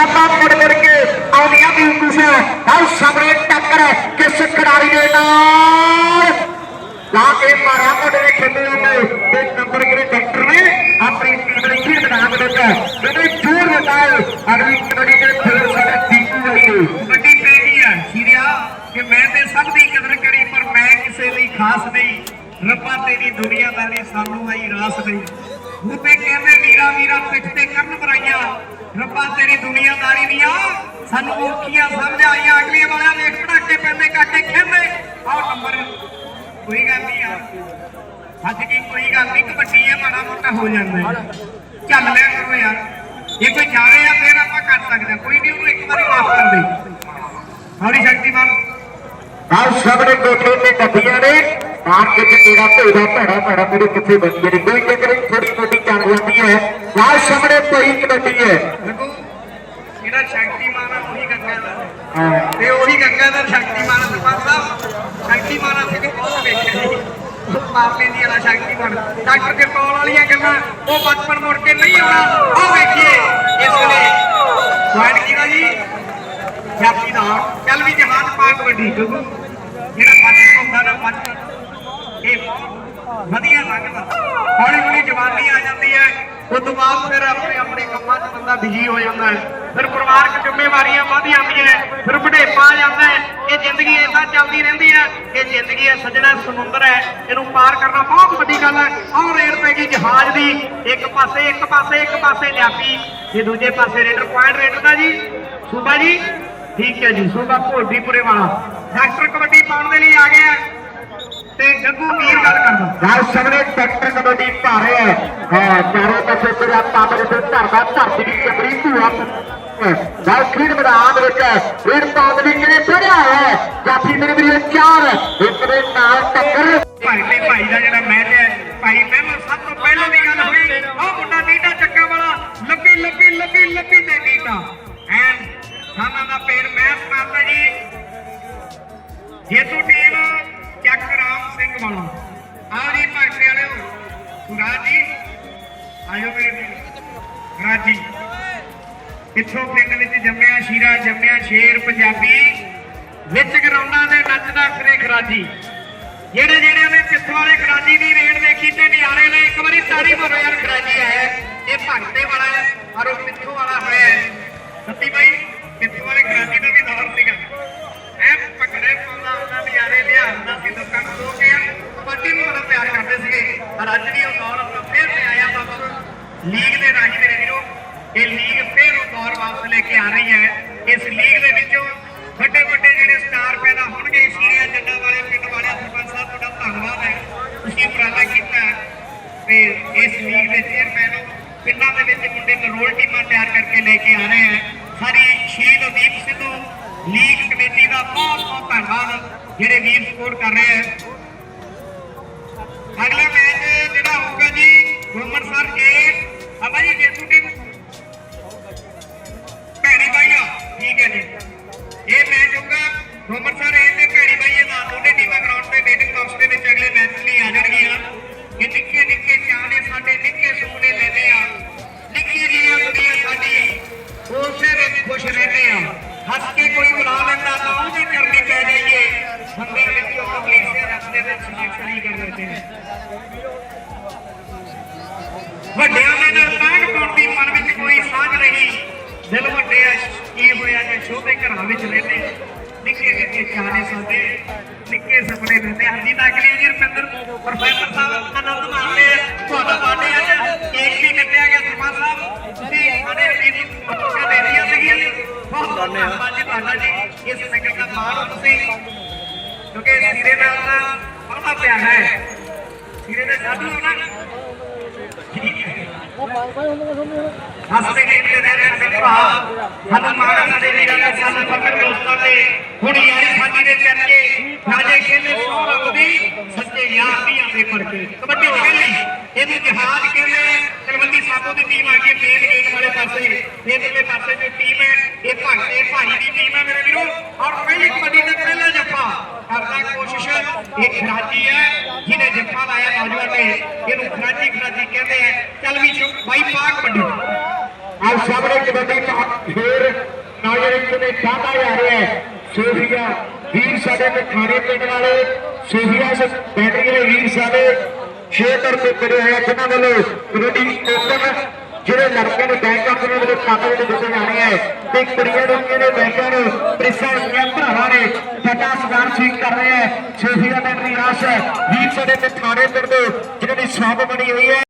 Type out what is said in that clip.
ਸ਼ਾਬਾ ਮੁੜ ਮੁੜ ਕੇ ਆਉਂਦੀਆਂ ਵੀ ਕੁਛ ਆਹ ਸਾਹਮਣੇ ਟੱਕਰ ਕਿਸ ਖਿਡਾਰੀ ਦੇ ਨਾਲ? ਲਾ ਕੇ ਮਾਰਿਆ ਮੁੰਡੇ ਨੇ ਖੇਡਿਆ ਨੇ ਤੇ ਨੰਬਰ ਕਿਹੜੇ ਡਾਕਟਰ ਨੇ? ਆਪਣੀ ਟੀਮ ਦੀ ਖੇਡ ਬਣਾ ਕੇ ਦਿੱਤਾ। ਇਹਨੇ ਜੋਰ ਦੇ ਅਗਲੀ ਕਬੱਡੀ ਦੇ ਫਿਰ ਸਾਡੇ ਟੀਮ ਵਾਲੀ ਵੱਡੀ ਬੇਟੀ ਆ। ਸ਼ੀਰਿਆ, ਕਿ ਮੈਂ ਤੇ ਸਭ ਦੀ ਕਦਰ ਕਰੀ, ਪਰ ਮੈਂ ਕਿਸੇ ਲਈ ਖਾਸ ਨਹੀਂ। ਰੱਬਾ ਤੇਰੀ ਦੁਨੀਆਦਾਰੀ ਸਾਨੂੰ ਆਈ ਰਾਸ ਨਹੀਂ। ਉਹ ਤੇ ਕਹਿੰਦੇ ਵੀਰਾ ਵੀਰਾ ਪਿੱਠ ਤੇ ਕਰਨ ਬਰਾਈਆਂ ਰੱਬਾ ਤੇਰੀ ਦੁਨੀਆਦਾਰੀ ਦੀਆਂ। ਸਾਨੂੰ ਔਖੀਆਂ ਸਮਝ ਆਈਆਂ ਅਗਲੇ ਵਾਲਿਆਂ ਵੇਖ ਪੜਾਕੇ ਪੈਂਦੇ, ਕਾਕੇ ਖੇਮੇ ਆਹ ਨੰਬਰ। ਕੋਈ ਗੱਲ ਨਹੀਂ ਆ ਅੱਜ ਕੀ ਕੋਈ ਗੱਲ ਨਹੀਂ। ਕਬੱਡੀ ਹੈ ਮਾੜਾ ਮੋਟਾ ਹੋ ਜਾਂਦਾ ਹੈ। ਚੱਲ ਲੈ ਕਰੋ ਯਾਰ। ਜੇ ਕੋਈ ਜਾਵੇ ਆ, ਫਿਰ ਆਪਾਂ ਕਰ ਸਕਦੇ ਹਾਂ। ਕੋਈ ਨਹੀਂ, ਉਹਨੂੰ ਇੱਕ ਵਾਰੀ ਮਾਫ ਕਰ ਦੇ। ਹੌਲੀ ਸ਼ਕਤੀਮਾਨ ਆਹ ਸਾਹਮਣੇ ਕੋਠੇ ਤੇ ਗੱਡੀਆਂ ਨੇ। ਮਾਰ ਕੇ ਤੇ ਤੇਰਾ ਭੇੜਾ ਭੜਾ ਭੜਾ ਮੇਰੇ ਕਿੱਥੇ ਬੰਦੇ ਨੇ। ਕੋਈ ਚੱਕਰ ਨਹੀਂ ਥੋੜੀ ਥੋੜੀ ਚੱਲ ਜਾਂਦੀ ਹੈ। ਆਹ ਸਾਹਮਣੇ ਪਈ ਕਬੱਡੀ ਹੈ। ਦੇਖੋ ਜਿਹੜਾ ਸ਼ਕਤੀਮਾਨ ਆ ਉਹੀ ਗੰਗਾ ਦਾ। ਤੇ ਉਹੀ ਗੰਗਾ ਦਾ ਸ਼ਕਤੀਮਾਨ ਸਰਪੰਚ ਸਾਹਿਬ ਸ਼ਕਤੀਮਾਨ ਅਸੀਂ ਬਹੁਤ ਵੇਖਿਆ ਜੀ ਮਾਰਲੇ ਦੀ ਵਾਲਾ ਸ਼ਕਤੀਮਾਨ। ਡਾਕਟਰ ਕਰਤੌਲ ਵਾਲੀਆਂ ਗੱਲਾਂ ਉਹ ਬਚਪਨ ਮੁੜ ਕੇ ਨਹੀਂ ਆਉਣਾ ਉਹ ਵੇਖੀਏ। ਇਸ ਵੇਲੇ ਪੁਆਇੰਟ ਕਿਹਦਾ ਜੀ ਜਾਪੀ ਦਾ। ਚੱਲ ਵੀ ਜਹਾਜ਼ ਪਾ ਕਬੱਡੀ ਕਿਉਂਕਿ ਜਿਹੜਾ ਬਚਪਨ ਹੁੰਦਾ ਨਾ ਬਚਪਨ ਇਹ ਵਧੀਆ ਲੱਗਦਾ ਹੌਲੀ ਹੌਲੀ ਜਵਾਨੀ ਆ ਜਾਂਦੀ ਹੈ। ਉਸ ਤੋਂ ਬਾਅਦ ਫਿਰ ਆਪਣੇ ਆਪਣੇ ਕੰਮਾਂ 'ਚ ਬੰਦਾ ਬਿਜ਼ੀ ਹੋ ਜਾਂਦਾ ਹੈ। ਫਿਰ ਪਰਿਵਾਰਕ ਜ਼ਿੰਮੇਵਾਰੀਆਂ ਵਧ ਜਾਂਦੀਆਂ ਫਿਰ ਬੁਢੇਪਾ ਆ ਜਾਂਦਾ ਹੈ। ਇਹ ਜ਼ਿੰਦਗੀ ਏਦਾਂ ਚੱਲਦੀ ਰਹਿੰਦੀ ਹੈ ਇਹ ਜ਼ਿੰਦਗੀ ਹੈ ਸੱਜਣਾ ਸਮੁੰਦਰ ਹੈ। ਇਹਨੂੰ ਪਾਰ ਕਰਨਾ ਬਹੁਤ ਵੱਡੀ ਗੱਲ ਹੈ। ਆਹ ਰੇਡ ਪੈ ਗਈ ਜਹਾਜ਼ ਦੀ। ਇੱਕ ਪਾਸੇ ਇੱਕ ਪਾਸੇ ਇੱਕ ਪਾਸੇ ਜਾਪੀ ਤੇ ਦੂਜੇ ਪਾਸੇ ਰੇਡਰ ਪੁਆਇੰਟ ਰੇਡਰ ਦਾ ਜੀ। ਸੂਬਾ ਜੀ? ਠੀਕ ਹੈ ਜੀ, ਸੂਬਾ ਭੋਲਦੀਪੁਰੇ ਵਾਲਾ। ਡਾਕਟਰ ਕਬੱਡੀ ਪਾਉਣ ਦੇ ਲਈ ਆ ਗਿਆ ਤੇ ਗੱਗੂ ਵੀਰ ਗੱਲ ਕਰਦਾ? ਨਾਲ ਸਾਹਮਣੇ ਟਰੈਕਟਰ ਕਬੱਡੀ ਪਾ ਹੈ। ਚਾਰੇ ਪਾਸੇ ਤੇਰਾ ਪਾਵਰ ਤੇ ਧਰਦਾ ਧਰਤੀ ਦੀ ਚਮੜੀ ਧੂਆ ਨਾਲ ਖੇਡ ਮੈਦਾਨ ਵਿੱਚ ਖੇਡ ਪਾਉਣ ਦੀ ਕਿਨੇ ਫੜਿਆ ਹੈ? ਜਾਫੀ ਮੇਰੇ ਵੀਰੇ, ਚਾਰ। ਇੱਕ ਦੇ ਨਾਲ ਟੱਕਰ। ਭਾਈ ਤੇ ਭਾਈ ਦਾ ਜਿਹੜਾ ਮੈਚ ਹੈ, ਭਾਈ ਪਹਿਲਾਂ ਸਭ ਤੋਂ ਪਹਿਲਾਂ ਦੀ ਗੱਲ ਹੋਈ, ਉਹ ਮੁੰਡਾ ਨੀਟਾ ਚੱਕਾ ਵਾਲਾ, ਲੱਭੀ ਲੱਭੀ ਲੱਭੀ ਲੱਭੀ ਤੇ ਨੀਟਾ। ਐਨ ਸਾਨਾ ਦਾ ਪੇਰ ਮੈਚ ਕਰਦਾ ਜੀ। ਜੇਤੂ ਟੀਮ ਚੱਕ ਰਾਮ ਸਿੰਘ ਵਾਲਾ। ਸੁਰਾਜ ਜੀ ਆਇਓ ਮੇਰੇ ਵੀਰ। ਰਾਜੀ। ਪਿੱਛੋਂ ਪਿੰਡ ਵਿੱਚ ਜੰਮਿਆ ਸ਼ੀਰਾ, ਜੰਮਿਆ ਸ਼ੇਰ, ਪੰਜਾਬੀ। ਵਿੱਚ ਗਰਾਉਂਡਾਂ ਦੇ ਨੱਚਦਾ ਫਿਰੇ ਖਰਾਜੀ ਜਿਹੜੇ ਜਿਹੜੇ ਨੇ ਪਿੱਥੋਂ ਵਾਲੇ ਖਰਾਜੀ ਦੀ ਰੇਡ ਵੇਖੀ ਤੇ ਨਿਆਰੇ ਨੇ, ਇੱਕ ਵਾਰੀ ਤਾੜੀ ਮਾਰੋ ਯਾਰ ਖਰਾਜੀ ਆਇਆ ਇਹ ਭਗਤੇ ਵਾਲਾ ਹੈ, ਔਰ ਉਹ ਪਿੱਥੋਂ ਵਾਲਾ ਹੋਇਆ ਸੱਤੀ ਬਾਈ ਪਿੱਥੋਂ ਵਾਲੇ ਖਰਾਜੀ ਦਾ ਵੀ ਦੌਰ ਸੀਗਾ। ਐ ਪਕੜੇ ਪਾਉਂਦਾ ਉਹਨਾਂ ਨਿਆਰੇ ਲਿਆਉਂਦਾ ਸੀ, ਲੋਕਾਂ ਨੂੰ ਲੋਕ ਕਬੱਡੀ ਨੂੰ ਬੜਾ ਪਿਆਰ ਕਰਦੇ ਸੀਗੇ। ਪਰ ਅੱਜ ਵੀ ਉਹ ਦੌਰ ਆਪਣਾ ਫੇਰ ਤੇ ਆਇਆ ਵਾਪਸ ਲੀਗ ਦੇ ਰਾਹੀਂ ਮੇਰੇ ਵੀਰੋ, ਇਹ ਲੀਗ ਫੇਰ ਉਹ ਦੌਰ ਵਾਪਸ ਲੈ ਕੇ ਆ ਰਹੀ ਹੈ। ਇਸ ਲੀਗ ਦੇ ਵਿੱਚੋਂ ਵੱਡੇ ਵੱਡੇ ਜਿਹੜੇ ਸਟਾਰ ਪੈਦਾ ਹੋਣਗੇ, ਸੀਰੀਆ ਜੱਡਾ ਵਾਲੇ, ਪਿੰਡ ਵਾਲੇ ਸਰਪੰਚ ਸਾਹਿਬ ਤੁਹਾਡਾ ਧੰਨਵਾਦ ਹੈ। ਤੁਸੀਂ ਉਪਰਾਲਾ ਕੀਤਾ ਤੇ ਇਸ ਲੀਗ ਦੇ ਚੇਅਰਮੈਨ ਪਿੰਡਾਂ ਦੇ ਵਿੱਚ ਮੁੰਡੇ ਕਰੋਲ ਟੀਮਾਂ ਤਿਆਰ ਕਰਕੇ ਲੈ ਕੇ ਆ ਰਹੇ ਹੈ। ਸਾਡੀ ਸ਼ਹੀਦ ਦੀਪ ਸਿੱਧੂ ਲੀਗ ਕਮੇਟੀ ਦਾ ਬਹੁਤ ਬਹੁਤ ਧੰਨਵਾਦ, ਜਿਹੜੇ ਵੀਰ ਸਪੋਰਟ ਕਰ ਰਹੇ ਹੈ। ਅਗਲਾ ਮੈਚ ਜਿਹੜਾ ਹੋਊਗਾ ਜੀ, ਗੁਰਮਨ ਸਰ ਏ ਅਮਾ ਜੀ ਜੇਤੂ ਟੀਮ ਭੈਣੀ ਬਾਈਆ ਠੀਕ ਹੈ ਜੀ। ਇਹ ਮੈਚ ਹੋਊਗਾ ਗੁਰਮਨ ਸਰ ਏ ਤੇ ਭੈਣੀ ਬਾਈਏ ਦਾ ਦੋਨੇ ਟੀਮਾਂ ਗਰਾਊਂਡ ਤੇ ਮੀਟਿੰਗ ਬਾਕਸ ਦੇ ਵਿੱਚ ਅਗਲੇ ਮੈਚ ਲਈ ਆ ਜਾਣਗੀਆਂ। ਇਹ ਨਿੱਕੇ ਨਿੱਕੇ ਚਾਹਨੇ ਸਾਡੇ, ਨਿੱਕੇ ਸੁਪਨੇ ਲੈਂਦੇ ਆ। ਨਿੱਕੀ ਜਿਹੀ ਦੁਨੀਆ ਸਾਡੀ, ਉਸੇ ਵਿੱਚ ਖੁਸ਼ ਰਹਿੰਦੇ ਆ। ਹੱਸ ਕੇ ਕੋਈ ਬੁਲਾ ਲੈਂਦਾ ਤਾਂ ਉਹਦੀ ਕਰਨੀ ਪੈ ਜਾਈਏ। ਬੰਦੇ ਵਿੱਚ ਉਹ ਅਗਲੀ ਸੇ ਰਸਤੇ ਵਿੱਚ ਸਿਲੈਕਟ ਨਹੀਂ ਕਰ ਲੈਂਦੇ ਨੇ ਵੱਡਿਆਂ ਦੇ ਨਾਲ ਤਾਂਗ ਪਾਉਣ ਦੀ ਮਨ ਵਿੱਚ ਕੋਈ ਸਾਂਝ ਨਹੀਂ ਦਿਲ ਵੱਡੇ ਆ ਕੀ ਹੋਇਆ ਜੇ ਛੋਟੇ ਘਰਾਂ ਵਿੱਚ ਰਹਿੰਦੇ ਨਿੱਕੇ ਨਿੱਕੇ ਚਾਹਨੇ ਸਾਡੇ ਨਿੱਕੇ ਸੁਪਨੇ ਲੈਂਦੇ ਹਾਂਜੀ ਤਾਂ ਅਗਲੀ ਜੀ ਰਪਿੰਦਰ ਪ੍ਰੋਫੈਸਰ ਸਾਹਿਬ ਆਨੰਦ ਮਾਣਦੇ ਆ। ਤੁਹਾਡਾ ਬਾਡੇ ਅੱਜ। ਕੇਕ ਵੀ ਕੱਟਿਆ ਗਿਆ ਸਰਪੰਚ ਸਾਹਿਬ। ਤੁਸੀਂ ਸਾਡੇ ਵੀਰ ਨੂੰ ਮੌਕਾ ਦੇ ਦਿੱਤੀਆਂ ਸੀਗੀਆਂ ਜੀ। ਬਹੁਤ ਬਹੁਤ ਧੰਨਵਾਦ। ਜੀ ਤੁਹਾਡਾ ਜੀ। ਇਸ ਨਗਰ ਦਾ ਮਾਣ ਹੋ ਤੁਸੀਂ। ਕਿਉਂਕਿ ਸਿਰੇ ਨਾਲ ਤਾਂ ਬੜਾ ਪਿਆਰ ਹੈ। ਸਿਰੇ ਦੇ ਸਾਧੂ ਹੋ ਨਾ। ਹੱਸਦੇ ਖੇਡਦੇ ਰਹਿੰਦੇ ਸਾਡੇ ਭਰਾ। ਸਾਨੂੰ ਮਾਣਾ ਵੀਰਾਂ ਦਾ ਸਾਨੂੰ ਫਕਰ ਦੋਸਤਾਂ ਦੇ। ਹੁਣ ਯਾਰੀ ਸਾਡੀ ਦੇ ਚਰਚੇ। ਰਾਜੇ ਕਹਿੰਦੇ ਸੋ ਰੱਬ ਦੀ, ਸੱਚੇ ਯਾਰ ਦੀਆਂ ਦੇ ਪੜਕੇ ਕਬੱਡੀ ਚ ਕਹਿੰਦੇ ਇਹਨੂੰ ਜਹਾਜ਼ ਕਹਿੰਦੇ ਤਲਵੰਡੀ ਸਾਬੋ ਦੀ ਟੀਮ ਆ ਗਈ ਮੇਨ ਗੇਟ ਵਾਲੇ ਪਾਸੇ। ਇਧਰਲੇ ਪਾਸੇ ਜੋ ਟੀਮ ਹੈ। ਇਹ ਭਗਤੇ ਭਾਈ ਦੀ ਟੀਮ ਹੈ ਮੇਰੇ ਵੀਰੋ। ਔਰ ਪਹਿਲੀ ਕਬੱਡੀ ਦਾ ਪਹਿਲਾ ਜੱਫਾ। ਕਰਦਾ ਕੋਸ਼ਿਸ਼ ਇਹ ਖਰਾਜੀ ਹੈ ਜਿਹਨੇ ਜੱਫਾ ਨੌਜਵਾਨ ਨੇ ਇਹਨੂੰ ਖਰਾਜੀ ਖਰਾਜੀ ਕਹਿੰਦੇ ਆ, ਚੱਲ ਵੀ ਬਾਈ ਪਾਕ ਵੱਡੀ। ਆਹ ਸਾਹਮਣੇ ਕਬੱਡੀ ਪਾ ਫੇਰ ਕਿਵੇਂ ਕਾਹਦਾ ਜਾ ਰਿਹਾ ਹੈ। ਸੋਫੀਆ, ਵੀਰ ਸਾਡੇ ਪਠਾਣੇ ਪਿੰਡ ਵਾਲੇ, ਸੋਫੀਆ ਸ ਬੈਟਰੀ ਵਾਲੇ ਵੀਰ ਸਾਡੇ 6 ਰੁਪਏ ਕਰਿਆ ਹੋਏ ਜਿਨ੍ਹਾਂ ਵੱਲੋਂ ਕਬੱਡੀ ਓਪਨ ਜਿਹੜੇ ਲੜਕੇ ਨੇ ਬੈਂਕਾਂ ਦੇ ਵੱਲੋਂ ਖਾਤੇ ਵਿੱਚ ਦਿੱਤੇ ਜਾਣੇ ਹੈ ਤੇ ਕੁੜੀਆਂ ਨੂੰ ਜਿਹੜੇ ਬੈਂਕਾਂ ਨੂੰ ਪ੍ਰਿਸਾਂ ਦੀਆਂ ਭਰਾਵਾਂ ਨੇ ਸਾਡਾ ਸਦਾਰ ਠੀਕ ਕਰ ਰਹੇ ਹੈ ਸੋਫੀਆ ਬੈਟਰੀ ਰਾਸ਼ ਵੀਰ ਸਾਡੇ ਪਠਾਣੇ ਪਿੰਡ ਦੇ, ਜਿਹਨਾਂ ਦੀ ਸ਼ਾਪ ਬਣੀ ਹੋਈ ਹੈ।